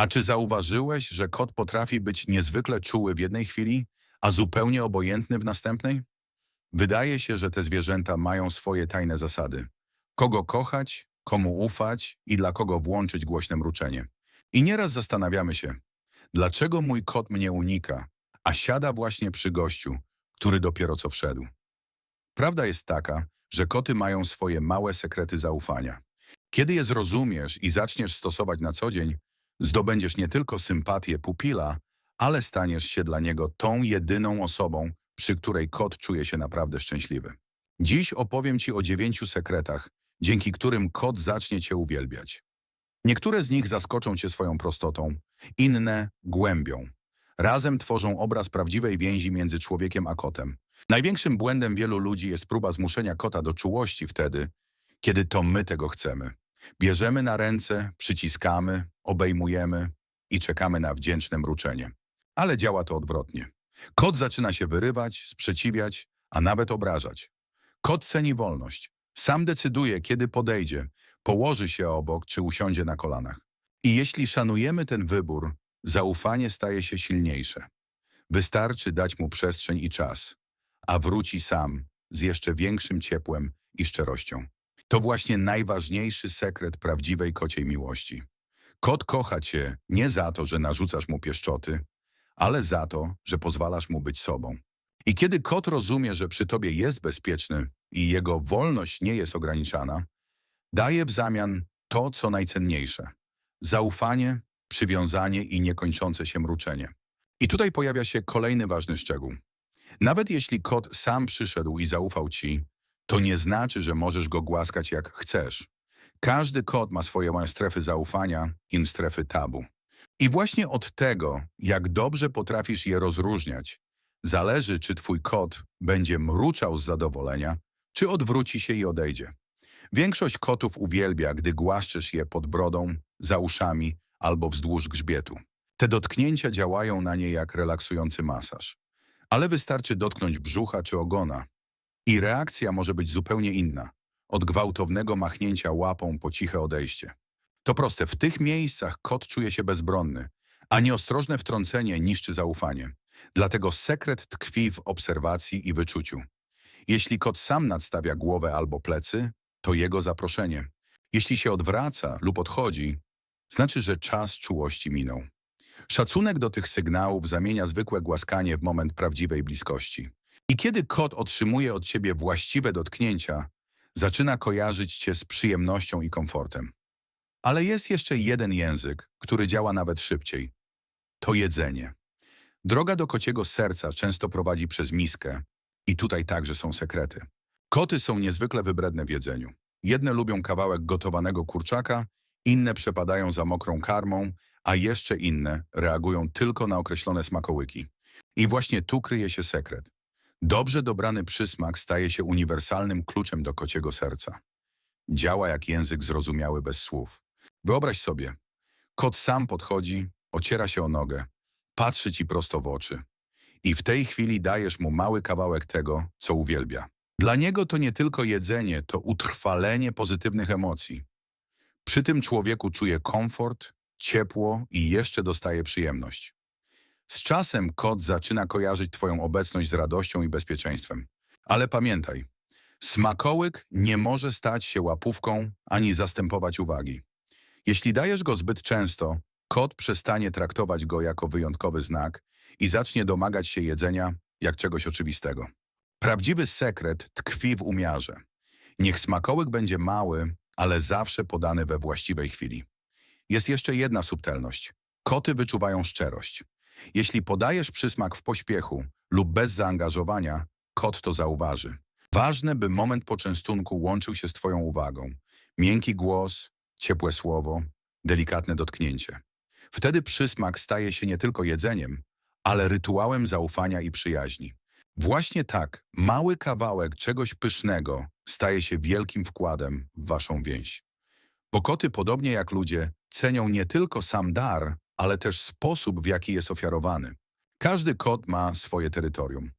A czy zauważyłeś, że kot potrafi być niezwykle czuły w jednej chwili, a zupełnie obojętny w następnej? Wydaje się, że te zwierzęta mają swoje tajne zasady. Kogo kochać, komu ufać i dla kogo włączyć głośne mruczenie. I nieraz zastanawiamy się, dlaczego mój kot mnie unika, a siada właśnie przy gościu, który dopiero co wszedł. Prawda jest taka, że koty mają swoje małe sekrety zaufania. Kiedy je zrozumiesz i zaczniesz stosować na co dzień, zdobędziesz nie tylko sympatię pupila, ale staniesz się dla niego tą jedyną osobą, przy której kot czuje się naprawdę szczęśliwy. Dziś opowiem Ci o dziewięciu sekretach, dzięki którym kot zacznie Cię uwielbiać. Niektóre z nich zaskoczą Cię swoją prostotą, inne głębią. Razem tworzą obraz prawdziwej więzi między człowiekiem a kotem. Największym błędem wielu ludzi jest próba zmuszenia kota do czułości wtedy, kiedy to my tego chcemy. Bierzemy na ręce, przyciskamy, obejmujemy i czekamy na wdzięczne mruczenie. Ale działa to odwrotnie. Kot zaczyna się wyrywać, sprzeciwiać, a nawet obrażać. Kot ceni wolność. Sam decyduje, kiedy podejdzie, położy się obok czy usiądzie na kolanach. I jeśli szanujemy ten wybór, zaufanie staje się silniejsze. Wystarczy dać mu przestrzeń i czas, a wróci sam z jeszcze większym ciepłem i szczerością. To właśnie najważniejszy sekret prawdziwej kociej miłości. Kot kocha cię nie za to, że narzucasz mu pieszczoty, ale za to, że pozwalasz mu być sobą. I kiedy kot rozumie, że przy tobie jest bezpieczny i jego wolność nie jest ograniczana, daje w zamian to, co najcenniejsze. Zaufanie, przywiązanie i niekończące się mruczenie. I tutaj pojawia się kolejny ważny szczegół. Nawet jeśli kot sam przyszedł i zaufał ci, to nie znaczy, że możesz go głaskać jak chcesz. Każdy kot ma swoje strefy zaufania i strefy tabu. I właśnie od tego, jak dobrze potrafisz je rozróżniać, zależy, czy twój kot będzie mruczał z zadowolenia, czy odwróci się i odejdzie. Większość kotów uwielbia, gdy głaszczesz je pod brodą, za uszami albo wzdłuż grzbietu. Te dotknięcia działają na nie jak relaksujący masaż. Ale wystarczy dotknąć brzucha czy ogona i reakcja może być zupełnie inna. Od gwałtownego machnięcia łapą po ciche odejście. To proste, w tych miejscach kot czuje się bezbronny, a nieostrożne wtrącenie niszczy zaufanie. Dlatego sekret tkwi w obserwacji i wyczuciu. Jeśli kot sam nadstawia głowę albo plecy, to jego zaproszenie. Jeśli się odwraca lub odchodzi, znaczy, że czas czułości minął. Szacunek do tych sygnałów zamienia zwykłe głaskanie w moment prawdziwej bliskości. I kiedy kot otrzymuje od ciebie właściwe dotknięcia, zaczyna kojarzyć cię z przyjemnością i komfortem. Ale jest jeszcze jeden język, który działa nawet szybciej. To jedzenie. Droga do kociego serca często prowadzi przez miskę i tutaj także są sekrety. Koty są niezwykle wybredne w jedzeniu. Jedne lubią kawałek gotowanego kurczaka, inne przepadają za mokrą karmą, a jeszcze inne reagują tylko na określone smakołyki. I właśnie tu kryje się sekret. Dobrze dobrany przysmak staje się uniwersalnym kluczem do kociego serca. Działa jak język zrozumiały bez słów. Wyobraź sobie, kot sam podchodzi, ociera się o nogę, patrzy ci prosto w oczy i w tej chwili dajesz mu mały kawałek tego, co uwielbia. Dla niego to nie tylko jedzenie, to utrwalenie pozytywnych emocji. Przy tym człowieku czuje komfort, ciepło i jeszcze dostaje przyjemność. Z czasem kot zaczyna kojarzyć Twoją obecność z radością i bezpieczeństwem. Ale pamiętaj, smakołyk nie może stać się łapówką ani zastępować uwagi. Jeśli dajesz go zbyt często, kot przestanie traktować go jako wyjątkowy znak i zacznie domagać się jedzenia jak czegoś oczywistego. Prawdziwy sekret tkwi w umiarze. Niech smakołyk będzie mały, ale zawsze podany we właściwej chwili. Jest jeszcze jedna subtelność. Koty wyczuwają szczerość. Jeśli podajesz przysmak w pośpiechu lub bez zaangażowania, kot to zauważy. Ważne, by moment poczęstunku łączył się z Twoją uwagą. Miękki głos, ciepłe słowo, delikatne dotknięcie. Wtedy przysmak staje się nie tylko jedzeniem, ale rytuałem zaufania i przyjaźni. Właśnie tak, mały kawałek czegoś pysznego staje się wielkim wkładem w Waszą więź. Bo koty, podobnie jak ludzie, cenią nie tylko sam dar, ale też sposób, w jaki jest ofiarowany. Każdy kot ma swoje terytorium.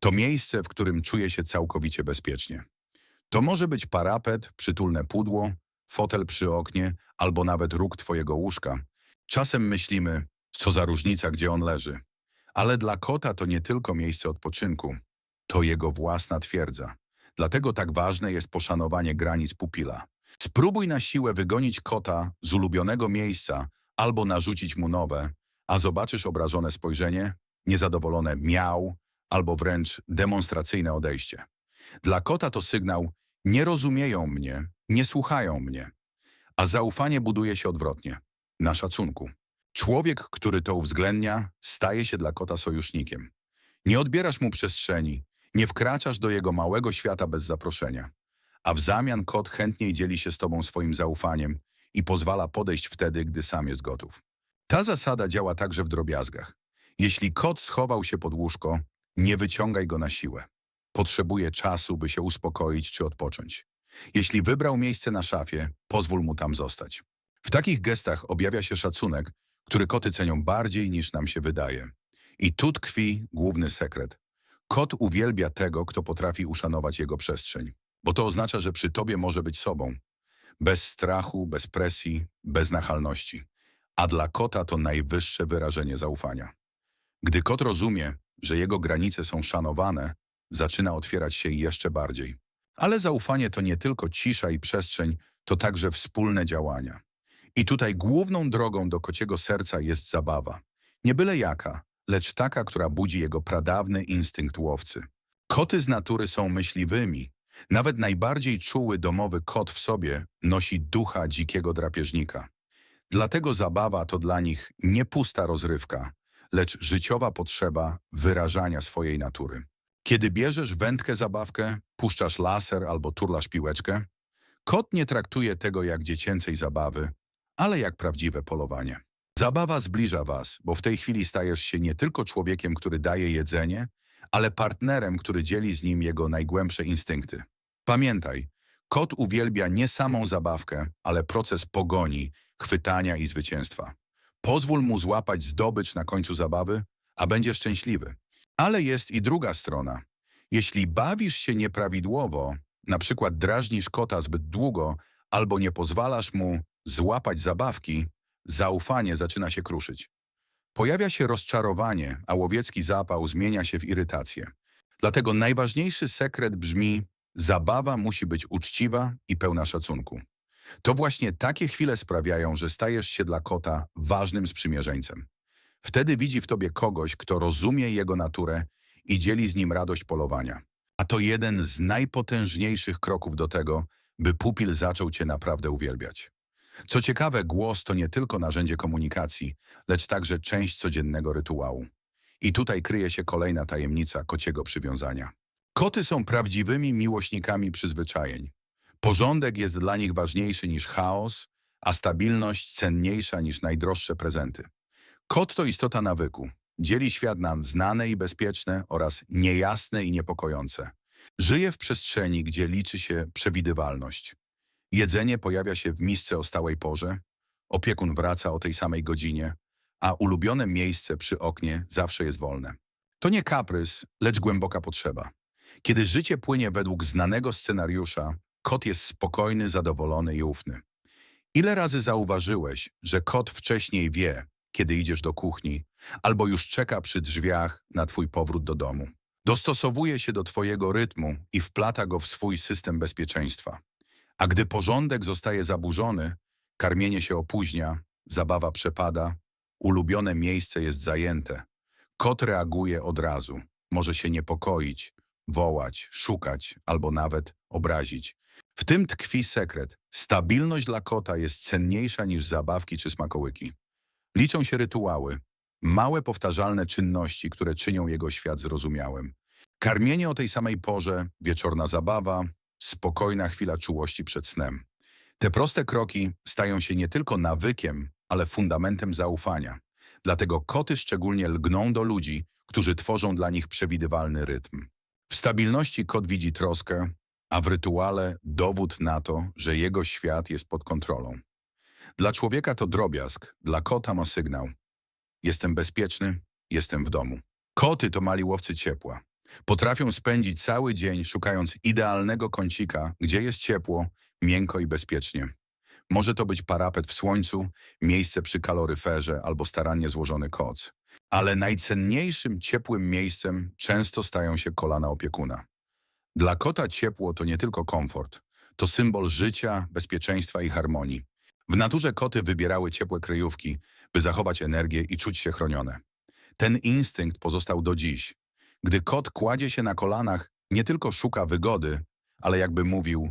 To miejsce, w którym czuje się całkowicie bezpiecznie. To może być parapet, przytulne pudło, fotel przy oknie albo nawet róg twojego łóżka. Czasem myślimy, co za różnica, gdzie on leży. Ale dla kota to nie tylko miejsce odpoczynku, to jego własna twierdza. Dlatego tak ważne jest poszanowanie granic pupila. Spróbuj na siłę wygonić kota z ulubionego miejsca albo narzucić mu nowe, a zobaczysz obrażone spojrzenie, niezadowolone miał albo wręcz demonstracyjne odejście. Dla kota to sygnał nie rozumieją mnie, nie słuchają mnie. A zaufanie buduje się odwrotnie, na szacunku. Człowiek, który to uwzględnia, staje się dla kota sojusznikiem. Nie odbierasz mu przestrzeni, nie wkraczasz do jego małego świata bez zaproszenia. A w zamian kot chętniej dzieli się z tobą swoim zaufaniem i pozwala podejść wtedy, gdy sam jest gotów. Ta zasada działa także w drobiazgach. Jeśli kot schował się pod łóżko, nie wyciągaj go na siłę. Potrzebuje czasu, by się uspokoić czy odpocząć. Jeśli wybrał miejsce na szafie, pozwól mu tam zostać. W takich gestach objawia się szacunek, który koty cenią bardziej niż nam się wydaje. I tu tkwi główny sekret. Kot uwielbia tego, kto potrafi uszanować jego przestrzeń, bo to oznacza, że przy tobie może być sobą. Bez strachu, bez presji, bez nachalności. A dla kota to najwyższe wyrażenie zaufania. Gdy kot rozumie, że jego granice są szanowane, zaczyna otwierać się jeszcze bardziej. Ale zaufanie to nie tylko cisza i przestrzeń, to także wspólne działania. I tutaj główną drogą do kociego serca jest zabawa. Nie byle jaka, lecz taka, która budzi jego pradawny instynkt łowcy. Koty z natury są myśliwymi. Nawet najbardziej czuły domowy kot w sobie nosi ducha dzikiego drapieżnika. Dlatego zabawa to dla nich nie pusta rozrywka, lecz życiowa potrzeba wyrażania swojej natury. Kiedy bierzesz wędkę zabawkę, puszczasz laser albo turlasz piłeczkę, kot nie traktuje tego jak dziecięcej zabawy, ale jak prawdziwe polowanie. Zabawa zbliża was, bo w tej chwili stajesz się nie tylko człowiekiem, który daje jedzenie, ale partnerem, który dzieli z nim jego najgłębsze instynkty. Pamiętaj, kot uwielbia nie samą zabawkę, ale proces pogoni, chwytania i zwycięstwa. Pozwól mu złapać zdobycz na końcu zabawy, a będzie szczęśliwy. Ale jest i druga strona. Jeśli bawisz się nieprawidłowo, na przykład drażnisz kota zbyt długo albo nie pozwalasz mu złapać zabawki, zaufanie zaczyna się kruszyć. Pojawia się rozczarowanie, a łowiecki zapał zmienia się w irytację. Dlatego najważniejszy sekret brzmi zabawa musi być uczciwa i pełna szacunku. To właśnie takie chwile sprawiają, że stajesz się dla kota ważnym sprzymierzeńcem. Wtedy widzi w tobie kogoś, kto rozumie jego naturę i dzieli z nim radość polowania. A to jeden z najpotężniejszych kroków do tego, by pupil zaczął cię naprawdę uwielbiać. Co ciekawe, głos to nie tylko narzędzie komunikacji, lecz także część codziennego rytuału. I tutaj kryje się kolejna tajemnica kociego przywiązania. Koty są prawdziwymi miłośnikami przyzwyczajeń. Porządek jest dla nich ważniejszy niż chaos, a stabilność cenniejsza niż najdroższe prezenty. Kot to istota nawyku. Dzieli świat na znane i bezpieczne oraz niejasne i niepokojące. Żyje w przestrzeni, gdzie liczy się przewidywalność. Jedzenie pojawia się w misce o stałej porze, opiekun wraca o tej samej godzinie, a ulubione miejsce przy oknie zawsze jest wolne. To nie kaprys, lecz głęboka potrzeba. Kiedy życie płynie według znanego scenariusza, kot jest spokojny, zadowolony i ufny. Ile razy zauważyłeś, że kot wcześniej wie, kiedy idziesz do kuchni, albo już czeka przy drzwiach na twój powrót do domu? Dostosowuje się do twojego rytmu i wplata go w swój system bezpieczeństwa. A gdy porządek zostaje zaburzony, karmienie się opóźnia, zabawa przepada, ulubione miejsce jest zajęte. Kot reaguje od razu, może się niepokoić, wołać, szukać albo nawet obrazić. W tym tkwi sekret. Stabilność dla kota jest cenniejsza niż zabawki czy smakołyki. Liczą się rytuały, małe powtarzalne czynności, które czynią jego świat zrozumiałym. Karmienie o tej samej porze, wieczorna zabawa, spokojna chwila czułości przed snem. Te proste kroki stają się nie tylko nawykiem, ale fundamentem zaufania. Dlatego koty szczególnie lgną do ludzi, którzy tworzą dla nich przewidywalny rytm. W stabilności kot widzi troskę, a w rytuale dowód na to, że jego świat jest pod kontrolą. Dla człowieka to drobiazg, dla kota ma sygnał. Jestem bezpieczny, jestem w domu. Koty to mali łowcy ciepła. Potrafią spędzić cały dzień szukając idealnego kącika, gdzie jest ciepło, miękko i bezpiecznie. Może to być parapet w słońcu, miejsce przy kaloryferze albo starannie złożony koc. Ale najcenniejszym ciepłym miejscem często stają się kolana opiekuna. Dla kota ciepło to nie tylko komfort, to symbol życia, bezpieczeństwa i harmonii. W naturze koty wybierały ciepłe kryjówki, by zachować energię i czuć się chronione. Ten instynkt pozostał do dziś. Gdy kot kładzie się na kolanach, nie tylko szuka wygody, ale jakby mówił: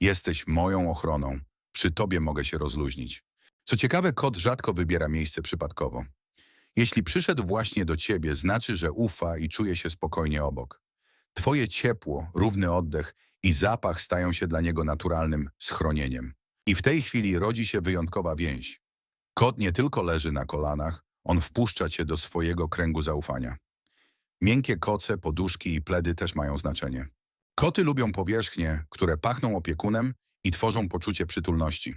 Jesteś moją ochroną, przy tobie mogę się rozluźnić. Co ciekawe, kot rzadko wybiera miejsce przypadkowo. Jeśli przyszedł właśnie do ciebie, znaczy, że ufa i czuje się spokojnie obok. Twoje ciepło, równy oddech i zapach stają się dla niego naturalnym schronieniem. I w tej chwili rodzi się wyjątkowa więź. Kot nie tylko leży na kolanach, on wpuszcza cię do swojego kręgu zaufania. Miękkie koce, poduszki i pledy też mają znaczenie. Koty lubią powierzchnie, które pachną opiekunem i tworzą poczucie przytulności.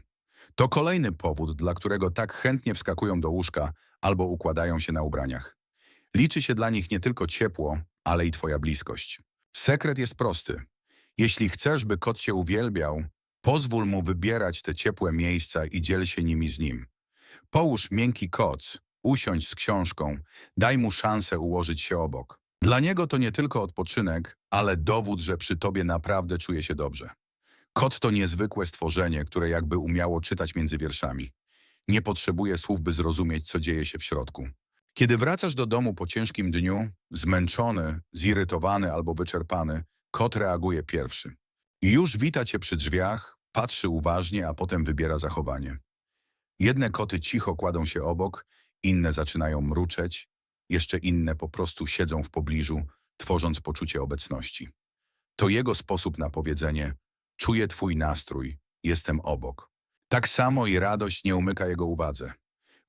To kolejny powód, dla którego tak chętnie wskakują do łóżka albo układają się na ubraniach. Liczy się dla nich nie tylko ciepło, ale i twoja bliskość. Sekret jest prosty. Jeśli chcesz, by kot cię uwielbiał, pozwól mu wybierać te ciepłe miejsca i dziel się nimi z nim. Połóż miękki koc, usiądź z książką, daj mu szansę ułożyć się obok. Dla niego to nie tylko odpoczynek, ale dowód, że przy tobie naprawdę czuje się dobrze. Kot to niezwykłe stworzenie, które jakby umiało czytać między wierszami. Nie potrzebuje słów, by zrozumieć, co dzieje się w środku. Kiedy wracasz do domu po ciężkim dniu, zmęczony, zirytowany albo wyczerpany, kot reaguje pierwszy. Już wita cię przy drzwiach, patrzy uważnie, a potem wybiera zachowanie. Jedne koty cicho kładą się obok, inne zaczynają mruczeć, jeszcze inne po prostu siedzą w pobliżu, tworząc poczucie obecności. To jego sposób na powiedzenie czuję twój nastrój, jestem obok. Tak samo i radość nie umyka jego uwadze.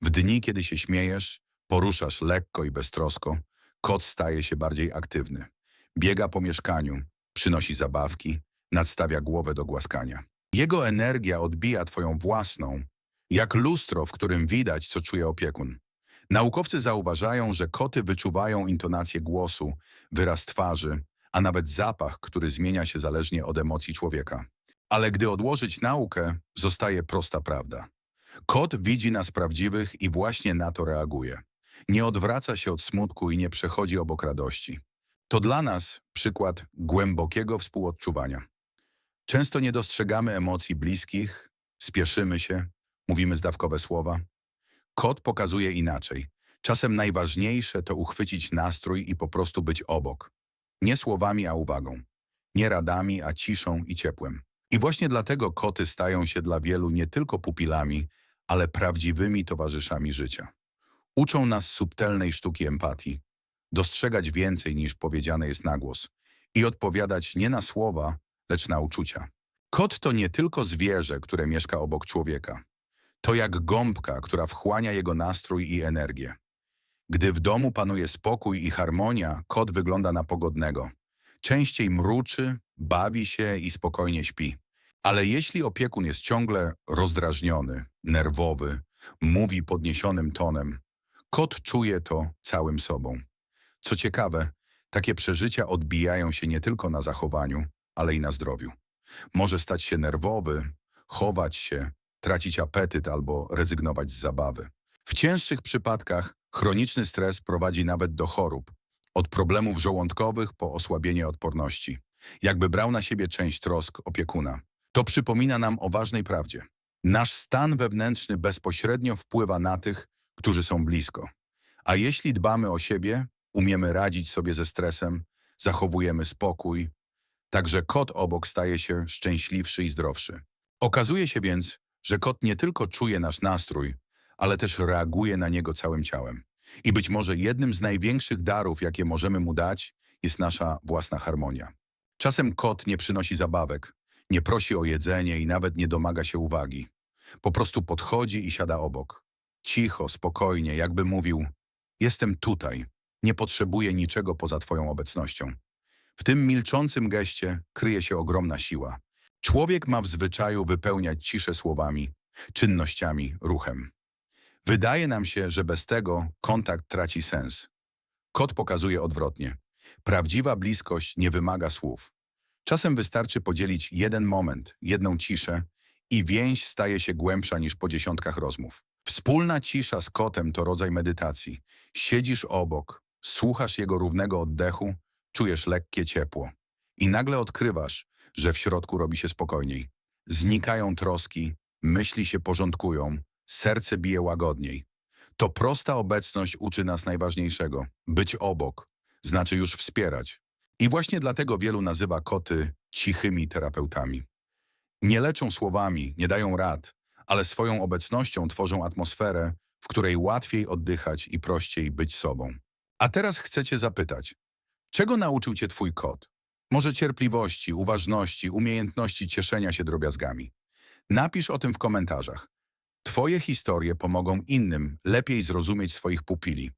W dni, kiedy się śmiejesz, poruszasz lekko i beztrosko, kot staje się bardziej aktywny. Biega po mieszkaniu, przynosi zabawki, nadstawia głowę do głaskania. Jego energia odbija twoją własną, jak lustro, w którym widać, co czuje opiekun. Naukowcy zauważają, że koty wyczuwają intonację głosu, wyraz twarzy, a nawet zapach, który zmienia się zależnie od emocji człowieka. Ale gdy odłożyć naukę, zostaje prosta prawda. Kot widzi nas prawdziwych i właśnie na to reaguje. Nie odwraca się od smutku i nie przechodzi obok radości. To dla nas przykład głębokiego współodczuwania. Często nie dostrzegamy emocji bliskich, spieszymy się, mówimy zdawkowe słowa. Kot pokazuje inaczej. Czasem najważniejsze to uchwycić nastrój i po prostu być obok. Nie słowami, a uwagą. Nie radami, a ciszą i ciepłem. I właśnie dlatego koty stają się dla wielu nie tylko pupilami, ale prawdziwymi towarzyszami życia. Uczą nas subtelnej sztuki empatii, dostrzegać więcej niż powiedziane jest na głos i odpowiadać nie na słowa, lecz na uczucia. Kot to nie tylko zwierzę, które mieszka obok człowieka. To jak gąbka, która wchłania jego nastrój i energię. Gdy w domu panuje spokój i harmonia, kot wygląda na pogodnego. Częściej mruczy, bawi się i spokojnie śpi. Ale jeśli opiekun jest ciągle rozdrażniony, nerwowy, mówi podniesionym tonem, kot czuje to całym sobą. Co ciekawe, takie przeżycia odbijają się nie tylko na zachowaniu, ale i na zdrowiu. Może stać się nerwowy, chować się, tracić apetyt albo rezygnować z zabawy. W cięższych przypadkach chroniczny stres prowadzi nawet do chorób, od problemów żołądkowych po osłabienie odporności. Jakby brał na siebie część trosk opiekuna. To przypomina nam o ważnej prawdzie. Nasz stan wewnętrzny bezpośrednio wpływa na tych, którzy są blisko. A jeśli dbamy o siebie, umiemy radzić sobie ze stresem, zachowujemy spokój, także kot obok staje się szczęśliwszy i zdrowszy. Okazuje się więc, że kot nie tylko czuje nasz nastrój, ale też reaguje na niego całym ciałem. I być może jednym z największych darów, jakie możemy mu dać, jest nasza własna harmonia. Czasem kot nie przynosi zabawek, nie prosi o jedzenie i nawet nie domaga się uwagi. Po prostu podchodzi i siada obok. Cicho, spokojnie, jakby mówił: Jestem tutaj, nie potrzebuję niczego poza Twoją obecnością. W tym milczącym geście kryje się ogromna siła. Człowiek ma w zwyczaju wypełniać ciszę słowami, czynnościami, ruchem. Wydaje nam się, że bez tego kontakt traci sens. Kot pokazuje odwrotnie. Prawdziwa bliskość nie wymaga słów. Czasem wystarczy podzielić jeden moment, jedną ciszę i więź staje się głębsza niż po dziesiątkach rozmów. Wspólna cisza z kotem to rodzaj medytacji. Siedzisz obok, słuchasz jego równego oddechu, czujesz lekkie ciepło. I nagle odkrywasz, że w środku robi się spokojniej. Znikają troski, myśli się porządkują, serce bije łagodniej. To prosta obecność uczy nas najważniejszego. Być obok, znaczy już wspierać. I właśnie dlatego wielu nazywa koty cichymi terapeutami. Nie leczą słowami, nie dają rad, ale swoją obecnością tworzą atmosferę, w której łatwiej oddychać i prościej być sobą. A teraz chcę cię zapytać, czego nauczył cię twój kot? Może cierpliwości, uważności, umiejętności cieszenia się drobiazgami? Napisz o tym w komentarzach. Twoje historie pomogą innym lepiej zrozumieć swoich pupili.